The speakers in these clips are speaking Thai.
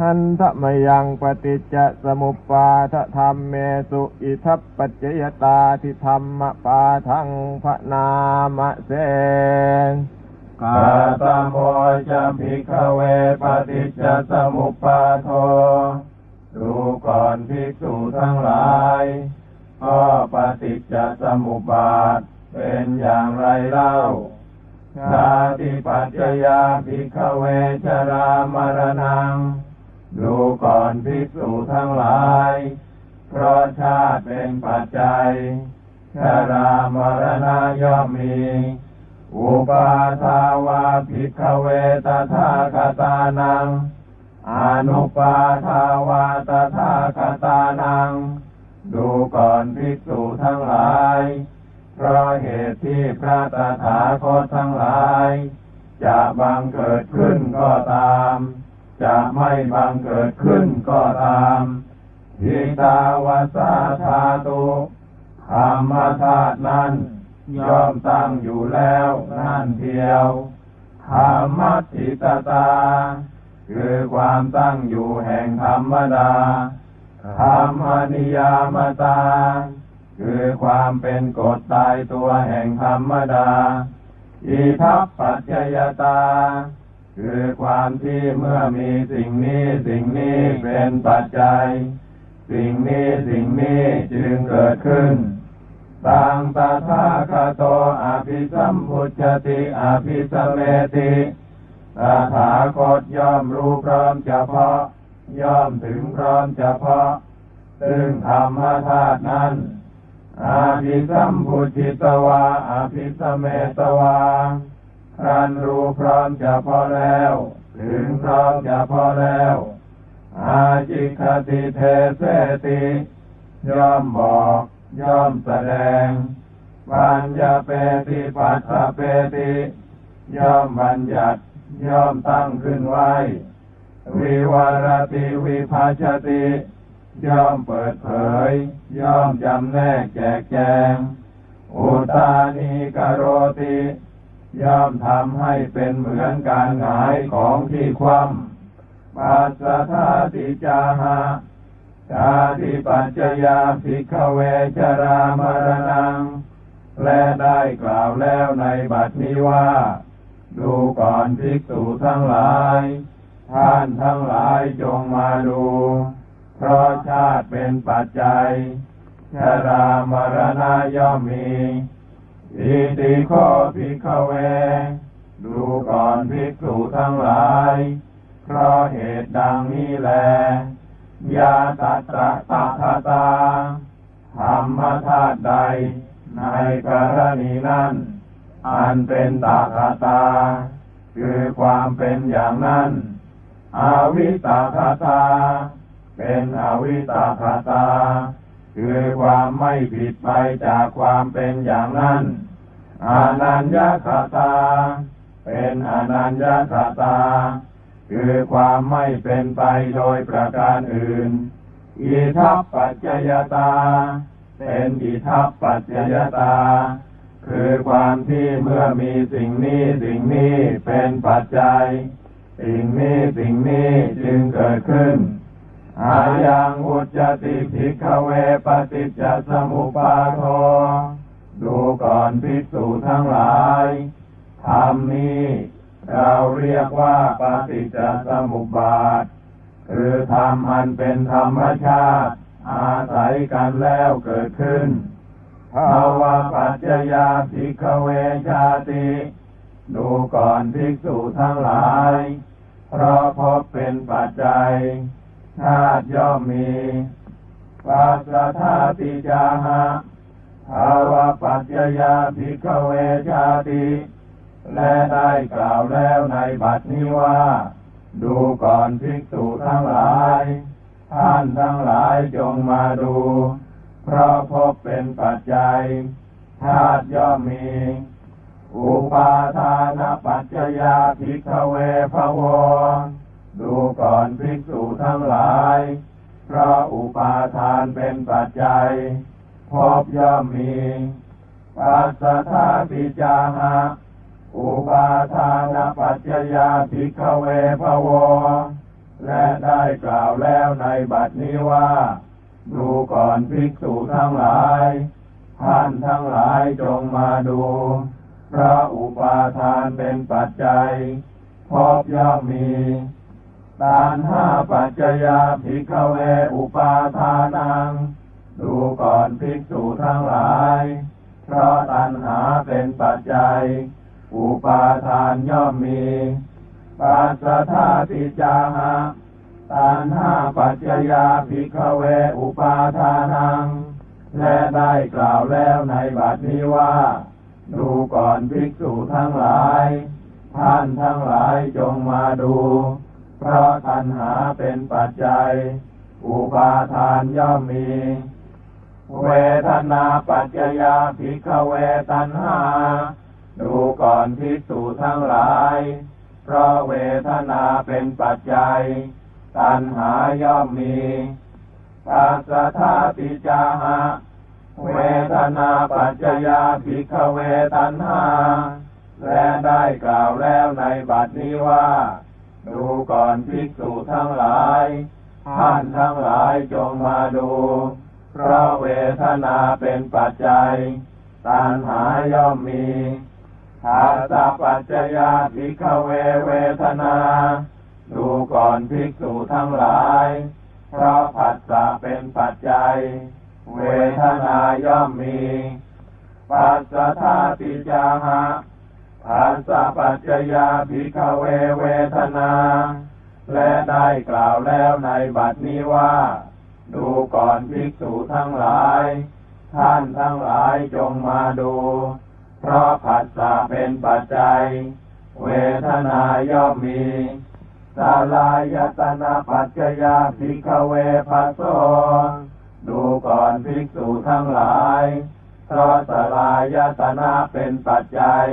หันทะมยังปฏิจจสมุปปาทธรรมเมสุอิทัปปัจจยตาทิธรรมปาทังพระนามเสนกาตโมจะภิกเวปฏิจจสมุปปาโทดูก่อนภิกษุทั้งหลายก็ปฏิจจสมุปบาทเป็นอย่างไรเล่าชาติปัจจยาภิกขเวชรามรณัง ดูก่อนภิกษุทั้งหลาย เพราะชาติเป็นปัจจัยชรามรณะย่อมมี อุปาทาวาภิกขเวตถาคตานัง อนุปาทาวาตถาคตานัง ดูก่อนภิกษุทั้งหลาย เพราะเหตุที่พระตถาคตทั้งหลาย จะบังเกิดขึ้นก็ตาม จะไม่บังเกิดขึ้นก็ตามทิตาวาสาธาตุธรรมธาตุนั้นย่อมตั้งอยู่แล้วนั่นเทียวธรรมติตตา คือความตั้งอยู่แห่งธรรมดาธรรมนิยามตา คือความเป็นกฎตายตัวแห่งธรรมดาอิทัปปัจจยตา คือความที่เมื่อมีสิ่งนี้สิ่งนี้เป็นปัจจัย สิ่งนี้สิ่งนี้จึงเกิดขึ้นตังตถาคโตอภิสัมพุชติอภิสเมติตถาคตย่อมรู้พร้อมเฉพาะ ย่อมถึงพร้อมเฉพาะ ซึ่งธรรมธาตุนั้นอาภิสัมพุชิตวาอภิสเมตวา ครันรู้พร้อมเฉพาะแล้ว ถึงพร้อมเฉพาะแล้ว อาจิคติเทเสติย่อมบอกย่อมแสดง ปัญญาเปติปัสสะเปติ ย่อมบัญญัติย่อมตั้งขึ้นไว้ วิวารติวิภาชติ ย่อมเปิดเผย ย่อมจำแนกแจกแจง อุตานิกโรติ ย่อมทำให้เป็นเหมือนการหายของที่คว่ำปัสสะทาติจาหะชาติปัจจยาภิกขเวชรามรณัง และได้กล่าวแล้วในบัดนี้ว่า ดูก่อนภิกษุทั้งหลาย ท่านทั้งหลายจงมาดู เพราะชาติเป็นปัจจัย ชรามรณะย่อมมี อิติโคภิกขเว ดูก่อนภิกษุทั้งหลาย เพราะเหตุดังนี้แล ยาตัตตะตาคตาธรรมธาตุใด ในกรณีนั้นอันเป็นตาคตา คือความเป็นอย่างนั้น อวิตาคตา เป็นอวิตาคตา คือความไม่ผิดไปจากความเป็นอย่างนั้นอานัญญาคตา เป็นอนัญญาคตา คือความไม่เป็นไปโดยประการอื่น อิทัปปัจจยตา เป็นอิทัปปัจจยตา คือความที่เมื่อมีสิ่งนี้สิ่งนี้เป็นปัจจัย สิ่งนี้สิ่งนี้จึงเกิดขึ้น อายังอุจจติภิกขเวปฏิจจสมุปบาโท ดูก่อนภิกษุทั้งหลายธรรมนี้เราเรียกว่าปฏิจจสมุปบาท คือธรรมอันเป็นธรรมชาติ อาศัยกันแล้วเกิดขึ้นภาวะปัจจยาภิกขเวชาติ ดูก่อนภิกษุทั้งหลาย เพราะพบเป็นปัจจัย ชาติย่อมมีปัสสะธาติจาหะภาวะปัจจยาภิกขเวชาติและได้กล่าวแล้วในบัดนี้ว่า ดูก่อนภิกษุทั้งหลาย ท่านทั้งหลายจงมาดู เพราะพบเป็นปัจจัยชาติย่อมมี อุปาทานปัจจยาภิกขเวภว ดูก่อนภิกษุทั้งหลายเพราะอุปาทานเป็นปัจจัยพบย่อมมีปัสสะทาปิจาหะอุปาทานปัจจยาภิกขเวภวและได้กล่าวแล้วในบัดนี้ว่า ดูก่อนภิกษุทั้งหลาย ท่านทั้งหลายจงมาดูพระอุปาทานเป็นปัจจัยพบย่อมมี ตานห้าปัจจยาภิกขเวอุปาทานัง ดูก่อนภิกษุทั้งหลาย เพราะตัณหาเป็นปัจจัย อุปาทานย่อมมีปัสสธาติจาหะตานห้าปัจจยาภิกขเวอุปาทานัง และได้กล่าวแล้วในบัดนี้ว่า ดูก่อนภิกษุทั้งหลาย ท่านทั้งหลายจงมาดู เพราะตัณหาเป็นปัจจัย อุปาทานย่อมมี เวทนาปัจจยาภิกขเวตัณหา ดูก่อนภิกษุทั้งหลาย เพราะเวทนาเป็นปัจจัย ตัณหาย่อมมีปัสสธาติจาหะเวทนาปัจจยาภิกขเวตัณหาและได้กล่าวแล้วในบัดนี้ว่า ดูก่อนภิกษุทั้งหลาย ท่านทั้งหลายจงมาดู เพราะเวทนาเป็นปัจจัย ตัณหาย่อมมีภาสะปัจจยาภิกขเวเวทนา ดูก่อนภิกษุทั้งหลาย เพราะผัสสะเป็นปัจจัย เวทนาย่อมมี ปัสสะธาติจาหะ ปัสสะปัจจยาภิกขเวเวทนา และได้กล่าวแล้วในบัดนี้ว่า ดูก่อนภิกษุทั้งหลาย ท่านทั้งหลายจงมาดู เพราะผัสสะเป็นปัจจัย เวทนาย่อมมีสาลายตนะปัจจยาภิกขเวภัสโสดูก่อนภิกษุทั้งหลายเพราะสลายตนะเป็นปัจจัย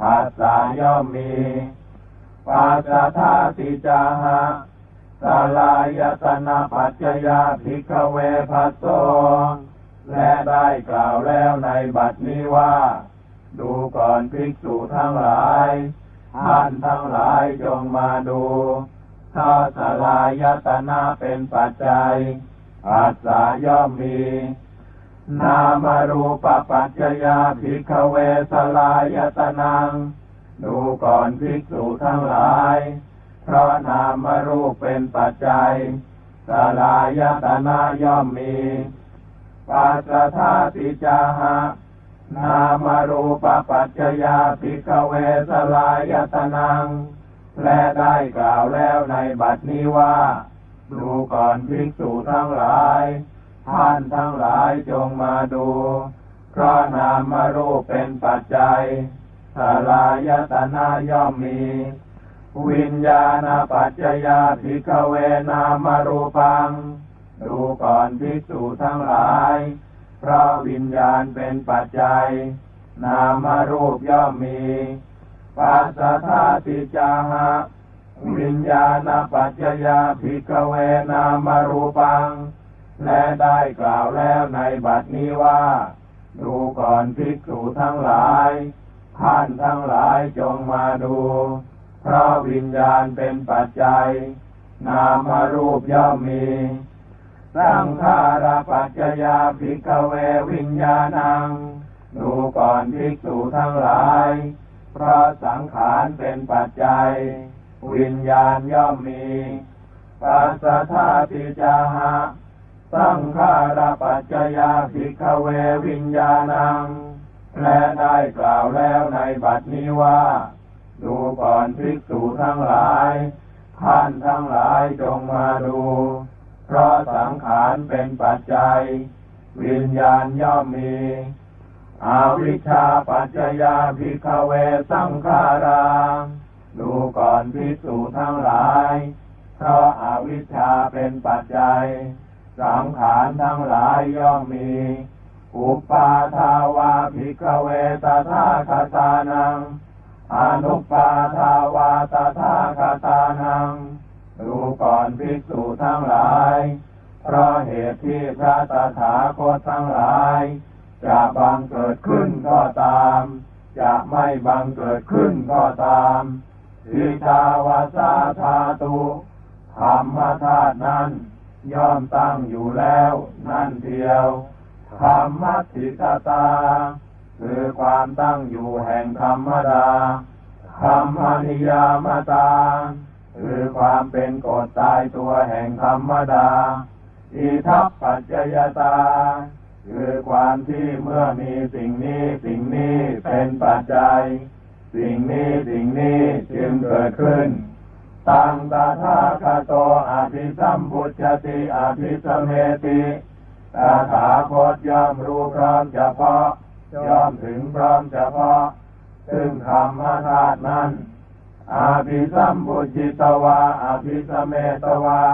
ภาษาย่อมมีปัสสะธาติจาหะสลายตนะปัจจยาภิกขเวภัสโสและได้กล่าวแล้วในบัดนี้ว่า ดูก่อนภิกษุทั้งหลายท่านทั้งหลายจงมาดูถ้าสลายตนะเป็นปัจจัยอาสาย่อมมี นามารูปปัจจยาภิกขเวสลายตนัง ดูก่อนภิกษุทั้งหลาย เพราะนามารูปเป็นปัจจัย สลายตนะย่อมมีปัสสะธาติจาหะ นามารูปปัจจยาภิกขเวสลายตนัง และได้กล่าวแล้วในบัดนี้ว่า ดูก่อนภิกษุทั้งหลาย ท่านทั้งหลายจงมาดู เพราะนามารูปเป็นปัจจัยสลายตนะย่อมมี วิญญาณปัจจยาภิกขเวนามารูปัง ดูก่อนภิกษุทั้งหลาย เพราะวิญญาณเป็นปัจจัย นามารูปย่อมมีปัสสะธาติจาหะวิญญาณปัจจยาภิกขเวนามารูปัง และได้กล่าวแล้วในบัดนี้ว่า ดูก่อนภิกษุทั้งหลาย ท่านทั้งหลายจงมาดู เพราะวิญญาณเป็นปัจจัย นามารูปย่อมมีสังขาราปัจจยาภิกขเววิญญาณัง ดูก่อนภิกษุทั้งหลาย เพราะสังขารเป็นปัจจัย วิญญาณย่อมมีปัสสะธาติจาหะ สังขาราปัจจยาภิกขเววิญญาณัง และได้กล่าวแล้วในบัดนี้ว่า ดูก่อนภิกษุทั้งหลาย ท่านทั้งหลายจงมาดู เพราะสังขารเป็นปัจจัย วิญญาณย่อมมีอาวิชชาปัจจยาภิกขเวสังขาราดูก่อนภิกษุทั้งหลาย เพราะอาวิชชาเป็นปัจจัย สังขารทั้งหลายย่อมมี อุปาทาวาภิกเวตถาคตานัง อนุปาทาวาตถาคตานัง ดูก่อนภิกษุทั้งหลาย เพราะเหตุที่พระตถาคตทั้งหลาย จะบังเกิดขึ้นก็ตาม จะไม่บังเกิดขึ้นก็ตามทิตาวาสาธาตุธรรมธาตุนั้น ย่อมตั้งอยู่แล้ว นั่นเดียวธรรมติตตา คือความตั้งอยู่แห่งธรรมดาธรรมนิยามตา คือความเป็นกฎตายตัวแห่งธรรมดา อิทัปปัจจยตา คือความที่เมื่อมีสิ่งนี้สิ่งนี้เป็นปัจจัย สิ่งนี้สิ่งนี้จึงเกิดขึ้น ตังตาทาคาโตอภิสัมพุทธติอภิสเมติตาถาคตย่อมรู้พร้อมเฉพาะย่อมถึงพร้อมเฉพาะ ซึ่งธรรมธาตุนั้นอาภิสัมพุจิตวาอาภิสเมตวา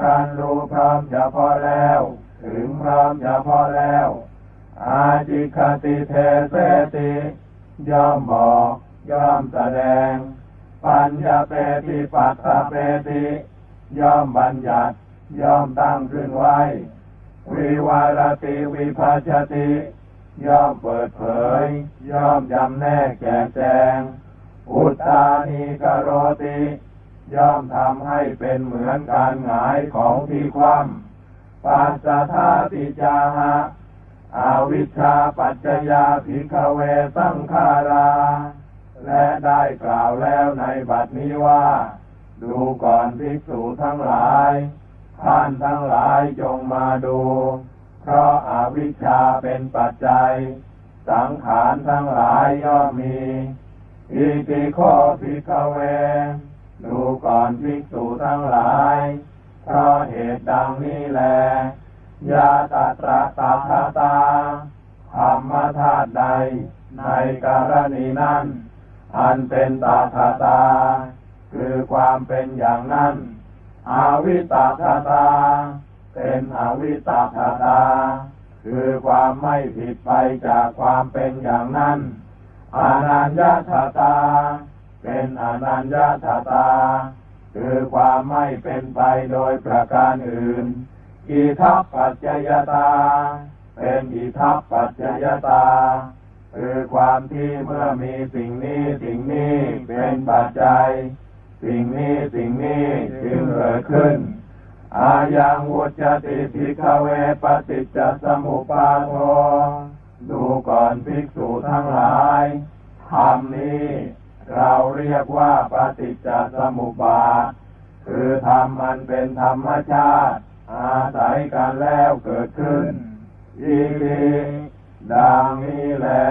การรู้พร้อมเฉพาะแล้ว ถึงพร้อมเฉพาะแล้ว อาจิคติเทเสติย่อมบอกย่อมแสดง ปัญญาเปติปัสสะเปติย่อมบัญญัติย่อมตั้งขึ้นไว้ วิวารติวิภาชติ ย่อมเปิดเผย ย่อมจำแนกแจกแจง อุตตานีกโรติ ย่อมทำให้เป็นเหมือนการหงายของที่คว่ำปัสสทาติจาหะอาวิชชาปัจจยาภิกขเวสังขารา และได้กล่าวแล้วในบัดนี้ว่า ดูก่อนภิกษุทั้งหลาย ท่านทั้งหลายจงมาดู เพราะอาวิชชาเป็นปัจจัย สังขารทั้งหลายย่อมมีอิติโคภิกขเว ดูก่อนภิกษุทั้งหลาย เพราะเหตุดังนี้แลยาตตระตาคาตาธรรมธาตุใดในกรณีนั้น อันเป็นตาคาตา คือความเป็นอย่างนั้น อาวิตาคาตา เป็นอวิตาคาตา คือความไม่ผิดไปจากความเป็นอย่างนั้นอานัญญาตา เป็นอนัญญาตา คือความไม่เป็นไปโดยประการอื่น อิทัปปัจจยตา เป็นอิทัปปัจจยตา คือความที่เมื่อมีสิ่งนี้สิ่งนี้เป็นปัจจัย สิ่งนี้สิ่งนี้จึงเกิดขึ้น อายังวุจติภิกขเวปฏิจจสมุปาโทดูก่อนภิกษุทั้งหลายธรรมนี้ เราเรียกว่าปฏิจจสมุปบาท คือธรรมมันเป็นธรรมชาติ อาศัยกันแล้วเกิดขึ้นอีก ดังนี้แหละ